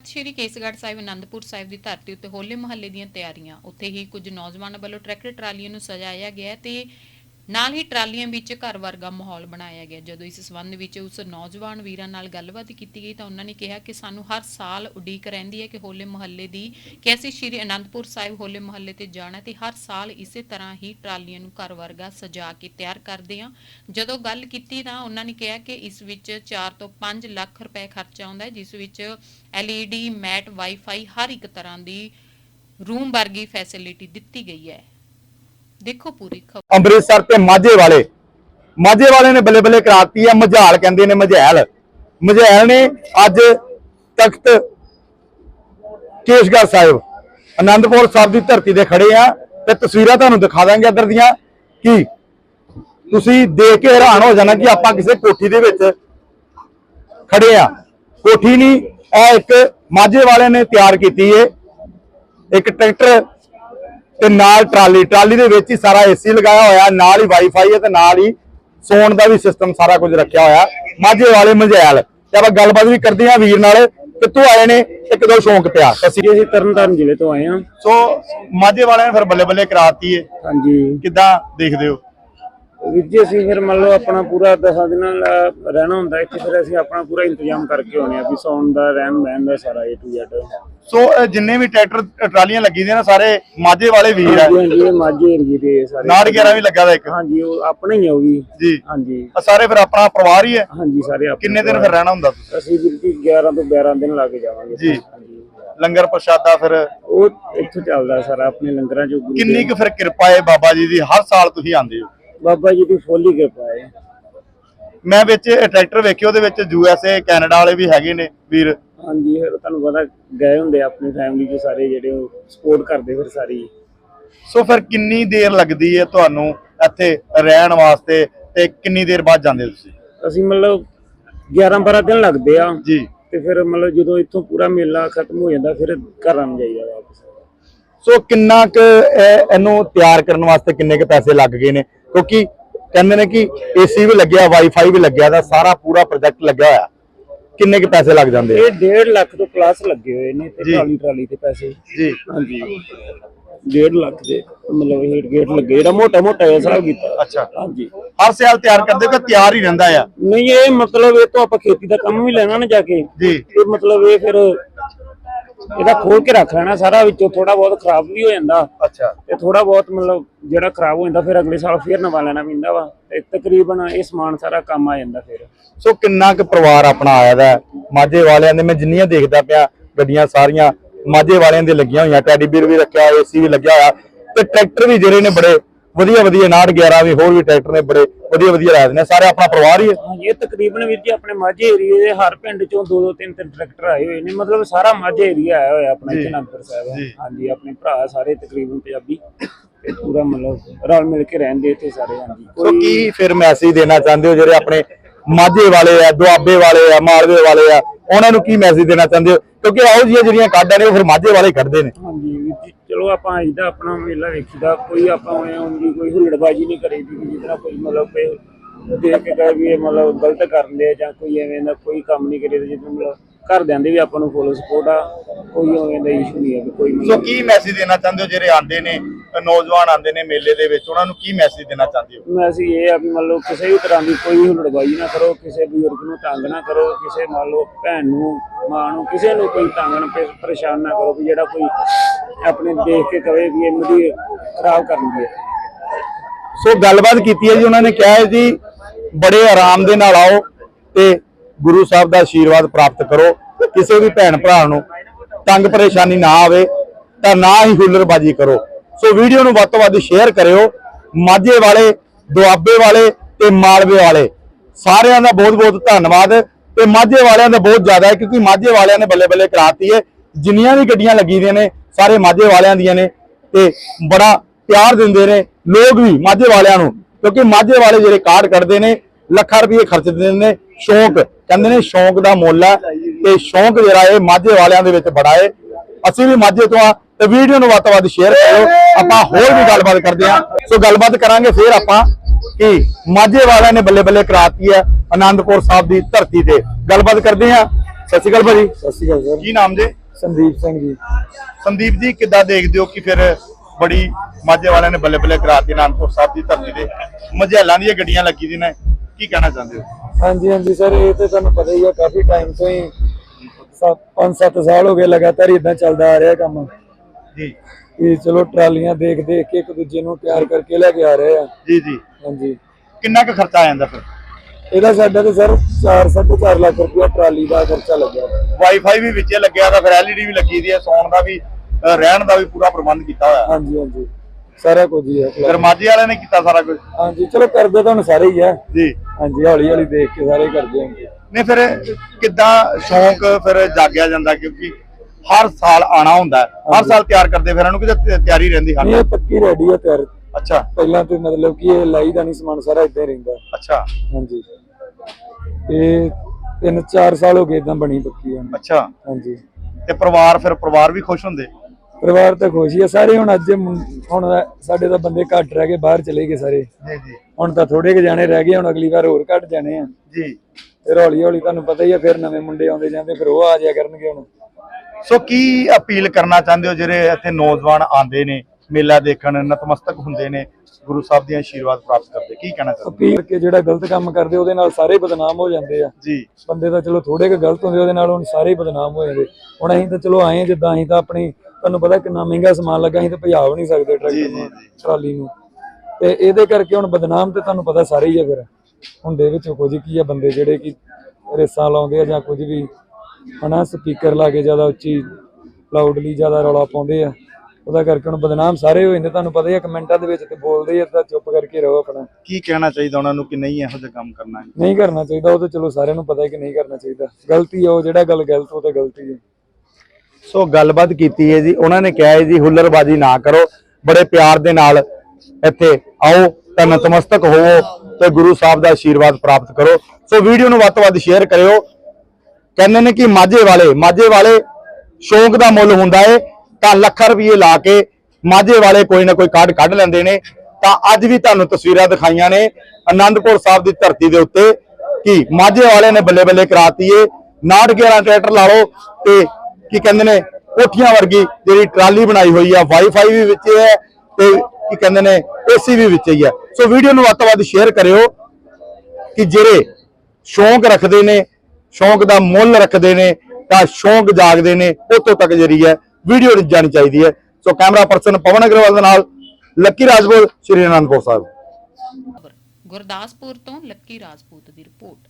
ਸ਼੍ਰੀ ਕੇਸਗੜ੍ਹ ਸਾਹਿਬ, ਅਨੰਦਪੁਰ ਸਾਹਿਬ ਦੀ ਧਰਤੀ ਉੱਤੇ ਹੋਲੇ ਮਹੱਲੇ ਦੀਆਂ ਤਿਆਰੀਆਂ। ਉੱਥੇ ਹੀ ਕੁਝ ਨੌਜਵਾਨਾਂ ਵੱਲੋਂ ਟਰੈਕਟਰ ਟਰਾਲੀਆਂ ਨੂੰ ਸਜਾਇਆ ਗਿਆ ਤੇ ਨਾਲ ਹੀ ਟਰਾਲੀਆਂ ਵਿੱਚ ਘਰ ਵਰਗਾ ਮਾਹੌਲ ਬਣਾਇਆ ਗਿਆ। ਜਦੋਂ ਇਸ ਸੰਬੰਧ ਵਿੱਚ ਉਸ ਨੌਜਵਾਨ ਵੀਰਾਂ ਨਾਲ ਗੱਲਬਾਤ ਕੀਤੀ ਗਈ ਤਾਂ ਉਹਨਾਂ ਨੇ ਕਿਹਾ ਕਿ ਸਾਨੂੰ ਹਰ ਸਾਲ ਉਡੀਕ ਰਹਿੰਦੀ ਹੈ ਕਿ ਹੋਲੇ ਮਹੱਲੇ ਦੀ ਕਿ ਅਸੀਂ ਸ਼੍ਰੀ ਅਨੰਦਪੁਰ ਸਾਹਿਬ ਹੋਲੇ ਮਹੱਲੇ ਤੇ ਜਾਣਾ ਤੇ ਹਰ ਸਾਲ ਇਸੇ ਤਰ੍ਹਾਂ ਹੀ ਟਰਾਲੀਆਂ ਨੂੰ ਘਰ ਵਰਗਾ ਸਜਾ ਕੇ ਤਿਆਰ ਕਰਦੇ ਹਾਂ। ਜਦੋਂ ਗੱਲ ਕੀਤੀ ਤਾਂ ਉਹਨਾਂ ਨੇ ਕਿਹਾ ਕਿ ਇਸ ਵਿੱਚ 4 ਤੋਂ 5 ਲੱਖ ਰੁਪਏ ਖਰਚਾ ਆਉਂਦਾ ਹੈ, ਜਿਸ ਵਿੱਚ LED ਮੈਟ, ਵਾਈਫਾਈ ਹਰ ਇੱਕ ਤਰ੍ਹਾਂ ਦੀ ਰੂਮ ਵਰਗੀ ਫੈਸਿਲਿਟੀ ਦਿੱਤੀ ਗਈ ਹੈ। ਦੇਖੋ ਪੂਰੀ ਖਬਰ। ਅੰਮ੍ਰਿਤਸਰ ਤੇ ਮਾਝੇ ਵਾਲੇ। ਮਾਝੇ ਵਾਲੇ ਨੇ ਬੱਲੇ ਬੱਲੇ ਕਰਾਤੀ ਆ, ਮਝਾਲ ਕਹਿੰਦੇ ਨੇ ਮਝੈਲ। ਮਝੈਲ ਨੇ ਅੱਜ ਤਖਤ ਕੇਸ਼ਗੜ੍ਹ ਸਾਹਿਬ ਆਨੰਦਪੁਰ ਸਾਹਿਬ ਦੀ ਧਰਤੀ ਤੇ ਖੜੇ ਆ। ਤੇ ਤਸਵੀਰਾਂ ਤੁਹਾਨੂੰ ਦਿਖਾ ਦਾਂਗੇ ਇੱਧਰ ਦੀਆਂ ਕਿ ਤੁਸੀਂ ਦੇਖ ਕੇ ਹੈਰਾਨ ਹੋ ਜਾਣਾ ਕਿ ਆਪਾਂ ਕਿਸੇ ਕੋਠੀ ਦੇ ਵਿੱਚ ਖੜੇ ਆ। ਕੋਠੀ ਨਹੀਂ, ਇਹ ਇੱਕ ਮਾਝੇ ਵਾਲੇ ਨੇ ਤਿਆਰ ਕੀਤੀ ਏ। ਇੱਕ ਟਰੈਕਟਰ ਤੇ ਨਾਲ ਟਰਾਲੀ ਟਰਾਲੀ ਦੇ ਵਿੱਚ ਹੀ ਸਾਰਾ ਏਸੀ ਲਗਾਇਆ ਹੋਇਆ ਨਾਲ ਹੀ ਵਾਈਫਾਈ ਹੈ ਤੇ ਨਾਲ ਹੀ ਸੌਣ ਦਾ ਵੀ ਸਿਸਟਮ ਸਾਰਾ ਕੁਝ ਰੱਖਿਆ ਹੋਇਆ। ਮਾਝੇ ਵਾਲੇ ਮਝੈਲ ਤੇ ਆਪਾਂ ਗੱਲਬਾਤ ਵੀ ਕਰਦੇ ਹਾਂ ਵੀਰ ਨਾਲ ਕਿੱਥੋਂ ਆਏ ਨੇ ਇੱਕ ਦੋ ਸ਼ੌਂਕ ਪਿਆ? ਅਸੀਂ ਜੀ। ਤਰਨਤਾਰਨ ਜ਼ਿਲ੍ਹੇ ਤੋਂ ਆਏ ਹਾਂ। ਸੋ ਮਾਝੇ ਵਾਲਿਆਂ ਨੇ ਫਿਰ ਬੱਲੇ ਬੱਲੇ ਕਰਾਤੀ ਏ। ਹਾਂਜੀ। ਕਿੱਦਾਂ ਦੇਖਦੇ ਹੋ? ਵੀਰ ਜੀ ਅਸੀਂ ਫਿਰ ਮੰਨ ਲਓ ਆਪਣਾ ਪੂਰਾ 10 ਦਿਨਾਂ ਦਾ ਰਹਿਣਾ ਹੁੰਦਾ ਇੱਥੇ ਫਿਰ ਅਸੀਂ ਆਪਣਾ ਪੂਰਾ ਇੰਤਜ਼ਾਮ ਕਰਕੇ ਆਉਣੇ ਆ ਵੀ ਸੌਣ ਦਾ ਰਹਿਣ ਬਹਿਣ ਦਾ ਸਾਰਾ A to Z ਸੋ ਜਿੰਨੇ ਵੀ ਟਰੈਕਟਰ ਟਰਾਲੀਆਂ ਲੱਗੀ ਦੀਆਂ ਨਾ ਸਾਰੇ ਮਾਝੇ ਵਾਲੇ ਵੀਰ ਆ। ਹਾਂਜੀ ਇਹ ਮਾਝੇ ਏਰੀਏ ਦੇ ਸਾਰੇ। ਨਾੜ 11 ਵੀ ਲੱਗਾ ਦਾ ਇੱਕ। ਹਾਂਜੀ ਉਹ ਆਪਣੇ ਹੀ ਆ ਉਹ ਵੀ। ਜੀ। ਹਾਂਜੀ। ਆ ਸਾਰੇ ਫਿਰ ਆਪਣਾ ਪਰਿਵਾਰ ਹੀ ਹੈ ਹਾਂਜੀ ਸਾਰੇ ਆਪਣੇ ਕਿੰਨੇ ਦਿਨ ਫਿਰ ਰਹਿਣਾ ਹੁੰਦਾ ਤੁਸੀਂ? ਅਸੀਂ ਵੀਰ ਜੀ 11 ਤੋਂ 12 ਦਿਨ ਲਾ ਕੇ ਜਾਵਾਂਗੇ। ਜੀ। ਹਾਂਜੀ। ਲੰਗਰ ਪ੍ਰਸ਼ਾਦਾ ਫਿਰ? ਉਹ ਇੱਥੋਂ ਚੱਲਦਾ ਸਾਰਾ ਆਪਣੇ ਲੰਗਰਾਂ ਚੋਂ। ਗੁਰੂ ਕਿੰਨੀ ਕੁ ਫਿਰ ਕਿਰਪਾ ਹੈ ਬਾਬਾ ਜੀ ਦੀ? ਹਰ ਸਾਲ ਤੁਸੀਂ ਆਉਂਦੇ ਹੋ? ਬਾਬਾ ਜੀ ਦੀ ਫੋਲੀ ਕਿਰਪਾ ਹੈ। ਮੈਂ ਵਿੱਚ ਟਰੈਕਟਰ ਵੇਖੇ ਉਹਦੇ ਵਿੱਚ ਯੂ ਐਸ ਏ ਕੈਨੇਡਾ ਵਾਲੇ ਵੀ ਹੈਗੇ ਨੇ ਵੀਰ। ਹਾਂਜੀ ਫਿਰ ਤੁਹਾਨੂੰ ਪਤਾ ਗਏ ਹੁੰਦੇ ਆ ਆਪਣੀ ਫੈਮਿਲੀ ਚ ਸਾਰੇ ਜਿਹੜੇ ਉਹ ਸਪੋਰਟ ਕਰਦੇ ਫਿਰ ਸਾਰੀ। ਸੋ ਫਿਰ ਕਿੰਨੀ ਦੇਰ ਲੱਗਦੀ ਹੈ ਤੁਹਾਨੂੰ ਇੱਥੇ ਰਹਿਣ ਵਾਸਤੇ ਤੇ ਕਿੰਨੀ ਦੇਰ ਬਾਅਦ ਜਾਂਦੇ ਤੁਸੀਂ? ਅਸੀਂ ਮਤਲਬ 11 12 ਦਿਨ ਲੱਗਦੇ ਆ। ਜੀ। ਤੇ ਫਿਰ ਮਤਲਬ ਜਦੋਂ ਇੱਥੋਂ ਪੂਰਾ ਮੇਲਾ ਖਤਮ ਹੋ ਜਾਂਦਾ ਫਿਰ ਘਰਾਂ ਨੂੰ ਜਾਈਦਾ ਵਾਪਸ। ਸੋ ਕਿੰਨਾ ਕੁ ਇਹ- ਇਹਨੂੰ ਤਿਆਰ ਕਰਨ ਵਾਸਤੇ ਕਿੰਨੇ ਕੁ ਪੈਸੇ ਲੱਗ ਗਏ ਨੇ? ਕਿਉਂਕਿ ਕਹਿੰਦੇ ਨੇ ਕਿ ਏਸੀ ਵੀ ਲੱਗਿਆ ਵਾਈਫਾਈ ਵੀ ਲੱਗਿਆ ਦਾ ਸਾਰਾ ਪੂਰਾ ਪ੍ਰੋਜੈਕਟ ਲੱਗਿਆ ਹੋਇਆ। ਕਿੰਨੇ ਕੁ ਪੈਸੇ ਲੱਗ ਜਾਂਦੇ ਆ? ਇਹ 1.5 ਲੱਖ ਤੋਂ ਪਲੱਸ ਲੱਗੇ ਹੋਏ ਨੇ ਤੇ ਜੀ। ਟਰਾਲੀ ਟਰਾਲੀ ਤੇ ਪੈਸੇ। ਜੀ। ਹਾਂਜੀ। 1.5 ਲੱਖ ਦੇ ਮਤਲਬ ਇਹ ਗੇਟ ਲੱਗੇ ਜਿਹੜਾ ਮੋਟਾ ਮੋਟਾ ਜਿਹਾ ਹਿਸਾਬ ਕੀਤਾ। ਅੱਛਾ। ਹਾਂਜੀ। ਹਰ ਸਾਲ ਤਿਆਰ ਕਰਦੇ ਹੋ ਕਿ ਤਿਆਰ ਹੀ ਰਹਿੰਦਾ ਆ? ਨਹੀਂ ਇਹ ਮਤਲਬ ਇਹ ਤੋਂ ਆਪਾਂ ਖੇਤੀ ਦਾ ਕੰਮ ਵੀ ਲੈਣਾ ਨਾ ਜਾ ਕੇ। ਜੀ। ਇਹ ਮਤਲਬ ਇਹ ਫਿਰ ਇਹਦਾ ਖੋਲ ਕੇ ਰੱਖ ਲੈਣਾ ਸਾਰਾ ਵਿੱਚੋਂ ਥੋੜਾ ਬਹੁਤ ਖਰਾਬ ਵੀ ਹੋ ਜਾਂਦਾ। ਅੱਛਾ। ਤੇ ਥੋੜਾ ਬਹੁਤ ਮਤਲਬ ਜਿਹੜਾ ਖਰਾਬ ਹੋ ਜਾਂਦਾ ਫਿਰ ਅਗਲੇ ਸਾਲ ਫੇਰ ਨਵਾਂ ਲੈਣਾ ਪੈਂਦਾ ਵਾ। ਤੇ ਤਕਰੀਬਨ ਇਹ ਸਮਾਨ ਸਾਰਾ ਕੰਮ ਆ ਜਾਂਦਾ ਫਿਰ। ਸੋ ਕਿੰਨਾ ਕੁ ਪਰਿਵਾਰ ਆਪਣਾ ਆਇਆ ਦਾ? ਮਾਝੇ ਵਾਲਿਆਂ ਦੇ ਮੈਂ ਜਿੰਨੀਆਂ ਦੇਖਦਾ ਪਿਆ ਗੱਡੀਆਂ ਸਾਰੀਆਂ ਮਾਝੇ ਵਾਲਿਆਂ ਦੇ ਲੱਗੀਆਂ ਹੋਈਆਂ ਟੈਡੀ ਬੀਰ ਵੀ ਰੱਖਿਆ ਏਸੀ ਵੀ ਲੱਗਿਆ ਹੋਇਆ। ਤੇ ਟਰੈਕਟਰ ਵੀ ਜਿਹੜੇ ਨੇ ਬੜੇ ਵਧੀਆ ਵਧੀਆ 911 ਵੀ ਹੋਰ ਵੀ ਟਰੈਕਟਰ ਨੇ ਬੜੇ ਵਧੀਆ ਵਧੀਆ ਲਾਏ ਨੇ ਸਾਰੇ ਆਪਣਾ ਪਰਿਵਾਰ ਹੀ ਹੈ। ਹਾਂਜੀ ਇਹ ਤਕਰੀਬਨ ਵੀਰ ਜੀ ਆਪਣੇ ਮਾਝੇ ਏਰੀਏ ਦੇ ਹਰ ਪਿੰਡ ਚੋਂ ਦੋ ਦੋ ਤਿੰਨ ਤਿੰਨ ਟਰੈਕਟਰ ਆਏ ਹੋਏ ਨੇ ਮਤਲਬ ਸਾਰਾ ਮਾਝੇ ਏਰੀਆ ਆਇਆ ਹੋਇਆ ਆਪਣਾ ਇੱਥੇ ਸਾਹਿਬ। ਜੀ। ਹਾਂਜੀ ਆਪਣੇ ਭਰਾ ਸਾਰੇ ਤਕਰੀਬਨ ਪੰਜਾਬੀ ਤੇ ਪੂਰਾ ਮਤਲਬ ਰਲ ਮਿਲ ਕੇ ਰਹਿੰਦੇ ਇੱਥੇ ਸਾਰੇ ਹਾਂਜੀ। ਸੋ ਕੀ ਫਿਰ ਮੈਸੇਜ ਦੇਣਾ ਚਾਹੁੰਦੇ ਹੋ ਜਿਹੜੇ ਆਪਣੇ ਮਾਝੇ ਵਾਲੇ ਆ ਦੁਆਬੇ ਵਾਲੇ ਆ ਮਾਲਵੇ ਵਾਲੇ ਆ ਉਹਨਾਂ ਨੂੰ ਕੀ ਮੈਸੇਜ ਦੇਣਾ ਚਾਹੁੰਦੇ ਹੋ? ਕਿਉਂਕਿ ਆਓ ਜਿਹੀਆਂ ਜਿਹੜੀਆਂ ਕਾਢਾਂ ਨੇ ਉਹ ਫਿਰ ਮਾਝੇ ਵਾਲੇ ਕੱਢਦੇ ਨੇ। ਹਾਂਜੀ ਜੀ। ਚਲੋ ਆਪਾਂ ਇਹਦਾ ਆਪਣਾ ਮੇਲਾ ਵੇਖੀਦਾ ਕੋਈ ਆਪਾਂ ਐ ਹੁੰਦੀ ਕੋਈ ਹੁਲੜਬਾਜੀ ਨਹੀਂ ਕਰੀਦੀ ਕਿ ਜਿੱਦਾਂ ਕੋਈ ਮਤਲਬ ਕਿ ਦੇਖ ਕੇ ਕਹੇ ਵੀ ਇਹ ਮਤਲਬ ਗਲਤ ਕਰਨ ਦੇ ਜਾਂ ਕੋਈ ਐਵੇਂ ਦਾ ਕੋਈ ਕੰਮ ਨਹੀਂ ਕਰੀਦਾ ਜਿੱਦਾਂ ਮਤਲਬ ਘਰਦਿਆਂ ਦੇ ਵੀ ਆਪਾਂ ਨੂੰ ਫੁੱਲ ਸਪੋਰਟ ਆ ਕੋਈ ਐਵੇਂ ਦਾ ਇਸ਼ੂ ਨਹੀਂ ਹੈ ਕੋਈ ਸੋ ਕੀ ਮੈਸੇਜ ਦੇਣਾ ਚਾਹੁੰਦੇ ਹੋ ਜਿਹੜੇ ਆਉਂਦੇ ਨੇ ਨੌਜਵਾਨ ਆਉਂਦੇ ਨੇ ਮੇਲੇ ਦੇ ਵਿੱਚ? ਉਹਨਾਂ ਨੂੰ ਕੀ ਮੈਸੇਜ ਦੇਣਾ ਚਾਹੁੰਦੇ ਹੋ? ਮੈਂ ਅਸੀਂ ਇਹ ਆ ਵੀ ਮੰਨ ਲਓ ਕਿਸੇ ਵੀ ਤਰ੍ਹਾਂ ਦੀ ਕੋਈ ਹੁਲੜਬਾਜੀ ਨਾ ਕਰੋ ਕਿਸੇ ਬਜ਼ੁਰਗ ਨੂੰ ਤੰਗ ਨਾ ਕਰੋ ਕਿਸੇ ਮੰਨ ਲਓ ਭੈਣ ਨੂੰ ਮਾਂ ਨੂੰ ਕਿਸੇ ਨੂੰ ਕੋਈ ਤੰਗ ਨਾ ਪਰੇ- ਪਰੇਸ਼ਾਨ ਨਾ ਕਰੋ ਵੀ ਜਿਹੜਾ ਕੋਈ ਆਪਣੇ ਦੇਖ ਕੇ ਕਵੇ ਵੀ ਇਹ ਮੇਰੀ ਖਰਾਬ ਕਰਨਗੇ ਸੋ ਗੱਲਬਾਤ ਕੀਤੀ ਹੈ ਜੀ, ਉਹਨਾਂ ਨੇ ਕਿਹਾ ਹੈ ਜੀ, ਬੜੇ ਆਰਾਮ ਦੇ ਨਾਲ ਆਓ ਤੇ ਗੁਰੂ ਸਾਹਿਬ ਦਾ ਆਸ਼ੀਰਵਾਦ ਪ੍ਰਾਪਤ ਕਰੋ, ਕਿਸੇ ਵੀ ਭੈਣ ਭਰਾ ਨੂੰ ਤੰਗ ਪਰੇਸ਼ਾਨੀ ਨਾ ਆਵੇ ਤਾਂ ਨਾ ਹੀ ਹੁੱਲਰਬਾਜ਼ੀ ਕਰੋ। ਸੋ ਵੀਡੀਓ ਨੂੰ ਵੱਧ ਤੋਂ ਵੱਧ ਸ਼ੇਅਰ ਕਰਿਓ, ਮਾਝੇ ਵਾਲੇ, ਦੁਆਬੇ ਵਾਲੇ ਤੇ ਮਾਲਵੇ ਵਾਲੇ। ਸਾਰਿਆਂ ਦਾ ਬਹੁਤ ਬਹੁਤ ਧੰਨਵਾਦ ਤੇ ਮਾਝੇ ਵਾਲਿਆਂ ਦਾ ਬਹੁਤ ਜ਼ਿਆਦਾ ਹੈ, ਕਿਉਂਕਿ ਮਾਝੇ ਵਾਲਿਆਂ ਨੇ ਬੱਲੇ ਬੱਲੇ ਕਰਾਤੀ ਹੈ। ਜਿੰਨੀਆਂ ਵੀ ਗੱਡੀਆਂ ਲੱਗੀ ਦੀਆਂ ਨੇ ਸਾਰੇ ਮਾਝੇ ਵਾਲਿਆਂ ਦੀਆਂ ਨੇ ਤੇ ਬੜਾ ਪਿਆਰ ਦਿੰਦੇ ਨੇ ਲੋਕ ਵੀ ਮਾਝੇ ਵਾਲਿਆਂ ਨੂੰ ਕਿਉਂਕਿ ਮਾਝੇ ਵਾਲੇ ਜਿਹੜੇ ਕਾਰਡ ਕੱਢਦੇ ਨੇ ਲੱਖਾਂ ਰੁਪਏ ਖਰਚ ਦਿੰਦੇ ਨੇ ਸ਼ੌਂਕ ਕਹਿੰਦੇ ਨੇ ਸ਼ੌਂਕ ਦਾ ਮੁੱਲ ਹੈ ਤੇ ਸ਼ੌਂਕ ਜਿਹੜਾ ਇਹ ਮਾਝੇ ਵਾਲਿਆਂ ਦੇ ਵਿੱਚ ਬੜਾ ਹੈ ਅਸੀਂ ਵੀ ਮਾਝੇ ਤੋਂ ਆ ਤੇ ਵੀਡੀਓ ਨੂੰ ਵੱਧ ਤੋਂ ਵੱਧ ਸ਼ੇਅਰ ਕਰੋ ਆਪਾਂ ਹੋਰ ਵੀ ਗੱਲਬਾਤ ਕਰਦੇ ਹਾਂ। ਸੋ ਗੱਲਬਾਤ ਕਰਾਂਗੇ ਫਿਰ ਆਪਾਂ ਕਿ ਮਾਝੇ ਵਾਲਿਆਂ ਨੇ ਬੱਲੇ ਬੱਲੇ ਕਰਾਤੀ ਹੈ ਆਨੰਦਪੁਰ ਸਾਹਿਬ ਦੀ ਧਰਤੀ ਤੇ। ਗੱਲਬਾਤ ਕਰਦੇ ਹਾਂ। ਸਤਿ ਸ਼੍ਰੀ ਅਕਾਲ ਭਾਜੀ। ਸਤਿ ਸ਼੍ਰੀ ਅਕਾਲ ਸਰ। ਕੀ ਨਾਮ ਜੇ? ਸੰਦੀਪ ਸਿੰਘ ਜੀ। ਸੰਦੀਪ ਜੀ ਕਿੱਦਾਂ ਦੇਖਦੇ ਹੋ ਕਿ ਫਿਰ ਬੜੀ ਮਾਝੇ ਵਾਲਿਆਂ ਨੇ ਬੱਲੇ ਬੱਲੇ ਕਰਾਤੀ ਨਾਨਕਪੁਰ ਸਾਹਿਬ ਦੀ ਧਰਤੀ ਤੇ? ਮਝੈਲਾਂ ਦੀਆਂ ਗੱਡੀਆਂ ਲੱਗੀ ਦੀਆਂ ਨੇ ਕੀ ਕਹਿਣਾ ਚਾਹੁੰਦੇ ਹੋ? ਹਾਂਜੀ ਹਾਂਜੀ ਸਰ ਇਹ ਤੇ ਤੁਹਾਨੂੰ ਪਤਾ ਹੀ ਆ ਕਾਫੀ ਟਾਈਮ ਤੋਂ ਹੀ 5-7 ਸਾਲ ਹੋ ਗਏ ਲਗਾਤਾਰ ਇਦਾਂ ਚੱਲਦਾ ਆ ਰਿਹਾ ਕੰਮ। ਜੀ। ਕਿ ਚਲੋ ਟਰਾਲੀਆਂ ਦੇਖ ਦੇਖ ਕੇ ਇੱਕ ਦੂਜੇ ਨੂੰ ਤਿਆਰ ਕਰਕੇ ਲੈ ਕੇ ਆ ਰਹੇ ਆ। ਜੀ ਜੀ। ਹਾਂਜੀ। ਕਿੰਨਾ ਕੁ ਖਰਚਾ ਆ ਜਾਂਦਾ ਫਿਰ? ਇਹਦਾ ਸਾਡਾ ਤੇ ਸਰ 4-4.5 ਲੱਖ ਰੁਪਇਆ ਟਰਾਲੀ ਦਾ ਖਰਚਾ ਲੱਗਿਆ। ਵਾਈਫਾਈ ਵੀ ਵਿੱਚੇ ਲੱਗਿਆ ਤਾਂ ਫਿਰ ਐਲਈਡੀ ਵੀ ਲੱਗੀ ਦੀ ਹੈ ਸੌਣ ਦਾ ਵੀ ਅ, ਰਹਿਣ ਦਾ ਵੀ ਪੂਰਾ ਪ੍ਰਬੰਧ ਕੀਤਾ ਹੋਇਆ। ਹਾਂਜੀ ਹਾਂਜੀ। ਸਾਰਾ ਕੁਝ ਹੀ ਹੈ। ਫਿਰ ਮਾਝੇ ਵਾਲਿਆਂ ਨੇ ਕੀਤਾ ਸਾਰਾ ਕੁਝ? ਹਾਂਜੀ ਚਲੋ ਕਰਦੇ ਤਾਂ ਹੁਣ ਸਾਰੇ ਹੀ ਆ ਜੀ। ਹਾਂਜੀ ਹੌਲੀ ਹੌਲੀ ਦੇਖ ਕੇ ਸਾਰੇ ਕਰਦੇ ਹਾਂ ਨਹੀਂ ਫਿਰ ਕਿੱਦਾਂ ਸ਼ੌਂਕ ਫਿਰ ਜਾਗਿਆ ਜਾਂਦਾ? ਕਿਉਂਕਿ ਹਰ ਸਾਲ ਆਣਾ ਹੁੰਦਾ ਹੈ। ਹਰ ਸਾਲ ਤਿਆਰ ਕਰਦੇ ਫਿਰ ਇਹਨੂੰ ਕਿਤੇ ਤਿਆਰੀ ਰਹਿੰਦੀ ਨਹੀਂ ਹਨ ਇਹ ਪੱਕੀ ਰੈਡੀ ਆ ਤਿਆਰ। ਅੱਛਾ। ਪਹਿਲਾਂ ਤੇ ਮਤਲਬ ਕਿ ਇਹ ਲਾਈ ਦਾ ਨਹੀਂ ਸਮਾਨ ਸਾਰਾ ਇਦਾਂ ਹੀ ਰਹਿੰਦਾ। ਅੱਛਾ। ਹਾਂਜੀ। ਇਹ ਤਿੰਨ ਚਾਰ ਸਾਲ ਹੋ ਗਏ ਇਦਾਂ ਬਣੀ ਪੱਕੀ ਹੁਣ ਅੱਛਾ। ਹਾਂਜੀ। ਤੇ ਪਰਿਵਾਰ ਫਿਰ ਪਰਿਵਾਰ ਵੀ ਖੁਸ਼ ਹੁੰਦੇ? ਪਰਿਵਾਰ ਤਾਂ ਖੁਸ਼ ਹੀ ਆ। ਸਾਰੇ ਹੁਣ ਅੱਜ ਹੁਣ ਸਾਡੇ ਤਾਂ ਬੰਦੇ ਘੱਟ ਰਹਿ ਗਏ ਬਾਹਰ ਚਲੇ ਗਏ ਸਾਰੇ। ਜੀ ਜੀ। ਹੁਣ ਤਾਂ ਥੋੜੇ ਕੁ ਜਾਣੇ ਰਹਿ ਗਏ ਹੁਣ ਅਗਲੀ ਵਾਰ ਹੋਰ ਘੱਟ ਜਾਣੇ ਆ। ਜੀ। ਫਿਰ ਹੌਲੀ ਹੌਲੀ ਤੁਹਾਨੂੰ ਪਤਾ ਹੀ ਆ ਫਿਰ ਨਵੇਂ ਮੁੰਡੇ ਆਉਂਦੇ ਜਾਂਦੇ ਫਿਰ ਉਹ ਆ ਜਾਇਆ ਕਰਨਗੇ ਹੁਣ। ਸੋ ਕੀ ਅਪੀਲ ਕਰਨਾ ਚਾਹੁੰਦੇ ਹੋ ਜਿਹੜੇ ਇੱਥੇ ਨੌਜਵਾਨ ਆਉਂਦੇ ਨੇ? ਮੇਲਾ ਦੇਖਣ ਨਤਮਸਤਕ ਹੁੰਦੇ ਨੇ ਗੁਰੂ ਸਾਹਿਬ ਦੀਆਂ ਆਸ਼ੀਰਵਾਦ ਪ੍ਰਾਪਤ ਕਰਦੇ। ਕੀ ਕਹਿਣਾ ਚਾਹੁੰਦੇ ਅਪੀਲ ਕਰਕੇ ਜਿਹੜਾ ਗਲਤ ਕੰਮ ਕਰਦੇ ਉਹਦੇ ਨਾਲ ਸਾਰੇ ਬਦਨਾਮ ਹੋ ਜਾਂਦੇ ਆ। ਜੀ। ਬੰਦੇ ਤਾਂ ਚਲੋ ਥੋੜੇ ਕੁ ਗਲਤ ਹੁੰਦੇ ਉਹਦੇ ਨਾਲ ਹੁਣ ਸਾਰੇ ਬਦਨਾਮ ਹੋ ਜਾਂਦੇ। ਹੁਣ ਅਸੀਂ ਤਾਂ ਚਲੋ ਆਏ ਜਿੱਦਾਂ ਅਸੀਂ ਤਾਂ ਆਪਣੀ ਤੁਹਾਨੂੰ ਪਤਾ ਕਿੰਨਾ ਮਹਿੰਗਾ ਸਮਾਨ ਲੱਗਾ ਅਸੀਂ ਤਾਂ ਭਜਾ ਵੀ ਨਹੀਂ ਸਕਦੇ ਟਰੈਕਟਰ ਨੂੰ ਟਰਾਲੀ ਨੂੰ। ਤੇ ਇਹਦੇ ਕਰਕੇ ਹੁਣ ਬਦਨਾਮ ਤੇ ਤੁਹਾਨੂੰ ਪਤਾ ਸਾਰੇ ਹੀ ਆ ਫਿਰ। ਹੁੰਦੇ ਵਿੱਚ ਕੁਝ ਕੀ ਆ ਬੰਦੇ ਜਿਹੜੇ ਕਿ ਰੇਸਾਂ ਲਾਉਂਦੇ ਆ ਜਾਂ ਕੁਝ ਵੀ ਹਨਾ ਸਪੀਕਰ ਲਾ ਕੇ ਜ਼ਿਆਦਾ ਉੱਚੀ ਲਾਊਡਲੀ ਜ਼ਿਆਦਾ ਰੌਲਾ ਪਾਉਂਦੇ ਆ। ਉਹਦਾ ਕਰਕੇ ਹੁਣ ਬਦਨਾਮ ਸਾਰੇ ਹੋ ਜਾਂਦੇ ਤੁਹਾਨੂੰ ਪਤਾ ਹੀ ਆ ਕਮੈਂਟਾਂ ਦੇ ਵਿੱਚ ਤੇ ਬੋਲਦੇ ਆ ਤਾਂ ਚੁੱਪ ਕਰਕੇ ਰਹੋ ਆਪਣਾ। ਕੀ ਕਹਿਣਾ ਚਾਹੀਦਾ ਉਹਨਾਂ ਨੂੰ ਕਿ ਨਹੀਂ ਇਹੋ ਜਿਹਾ ਕੰਮ ਕਰਨਾ ਹੈ? ਨਹੀਂ ਕਰਨਾ ਚਾਹੀਦਾ ਉਹ ਤਾਂ ਚਲੋ ਸਾਰਿਆਂ ਨੂੰ ਪਤਾ ਹੈ ਕਿ ਨਹੀਂ ਕਰਨਾ ਚਾਹੀਦਾ। ਗਲਤੀ ਆ ਉਹ ਜਿਹੜਾ ਗੱਲ ਗਲਤ ਉਹ ਤਾਂ ਗਲਤੀ ਹੈ ਸੋ ਗੱਲਬਾਤ ਕੀਤੀ ਹੈ ਜੀ ਉਹਨਾਂ ਨੇ ਕਿਹਾ ਹੈ ਜੀ ਹੁੱਲੜਬਾਜ਼ੀ ਨਾ ਕਰੋ ਬੜੇ ਪਿਆਰ ਦੇ ਨਾਲ ਇੱਥੇ ਆਓ ਤਾਂ ਨਤਮਸਤਕ ਹੋਵੋ ਤੇ ਗੁਰੂ ਸਾਹਿਬ ਦਾ ਆਸ਼ੀਰਵਾਦ ਪ੍ਰਾਪਤ ਕਰੋ। ਸੋ ਵੀਡੀਓ ਨੂੰ ਵੱਧ ਤੋਂ ਵੱਧ ਸ਼ੇਅਰ ਕਰਿਓ। ਕਹਿੰਦੇ ਨੇ ਕਿ ਮਾਝੇ ਵਾਲੇ ਮਾਝੇ ਵਾਲੇ ਸ਼ੌਂਕ ਦਾ ਮੁੱਲ ਹੁੰਦਾ ਏ ਤਾਂ ਲੱਖਾਂ ਰੁਪਏ ਲਾ ਕੇ ਮਾਝੇ ਵਾਲੇ ਕੋਈ ਨਾ ਕੋਈ ਕਾਰਡ ਕੱਢ ਲੈਂਦੇ ਨੇ। ਤਾਂ ਅੱਜ ਵੀ ਤੁਹਾਨੂੰ ਤਸਵੀਰਾਂ ਦਿਖਾਈਆਂ ਨੇ ਆਨੰਦਪੁਰ ਸਾਹਿਬ ਦੀ ਧਰਤੀ ਦੇ ਉੱਤੇ ਕਿ ਮਾਝੇ ਵਾਲੇ ਨੇ ਬੱਲੇ ਬੱਲੇ ਕਰਾਤੀ ਏ। 911 ਟਰੈਕਟਰ ਲਾ ਲਓ ਤੇ ਕੀ ਕਹਿੰਦੇ ਨੇ, ਕੋਠੀਆਂ ਵਰਗੀ ਜਿਹੜੀ ਟਰਾਲੀ ਬਣਾਈ ਹੋਈ ਆ ਵਾਈਫਾਈ ਵੀ ਵਿੱਚ ਹੈ ਤੇ ਕੀ ਕਹਿੰਦੇ ਨੇ ਏਸੀ ਵੀ ਵਿੱਚ ਹੀ ਹੈ ਸੋ ਵੀਡੀਓ ਨੂੰ ਵੱਧ ਤੋਂ ਵੱਧ ਸ਼ੇਅਰ ਕਰਿਓ ਕਿ ਜਿਹੜੇ ਸ਼ੌਂਕ ਰੱਖਦੇ ਨੇ, ਸ਼ੌਂਕ ਦਾ ਮੁੱਲ ਰੱਖਦੇ ਨੇ, ਤਾਂ ਸ਼ੌਂਕ ਜਾਗਦੇ ਨੇ, ਉਤੋਂ ਤੱਕ ਜਿਹੜੀ ਹੈ ਵੀਡੀਓ ਨਹੀਂ ਜਾਣੀ ਚਾਹੀਦੀ ਹੈ। So camera person Pawan Agarwal ਦੇ ਨਾਲ ਲੱਕੀ ਰਾਜਪੂਤ, ਸ਼੍ਰੀ ਅਨੰਦਪੁਰ ਸਾਹਿਬ। ਗੁਰਦਾਸਪੁਰ ਤੋਂ ਲੱਕੀ ਰਾਜਪੂਤ ਦੀ ਰਿਪੋਰਟ।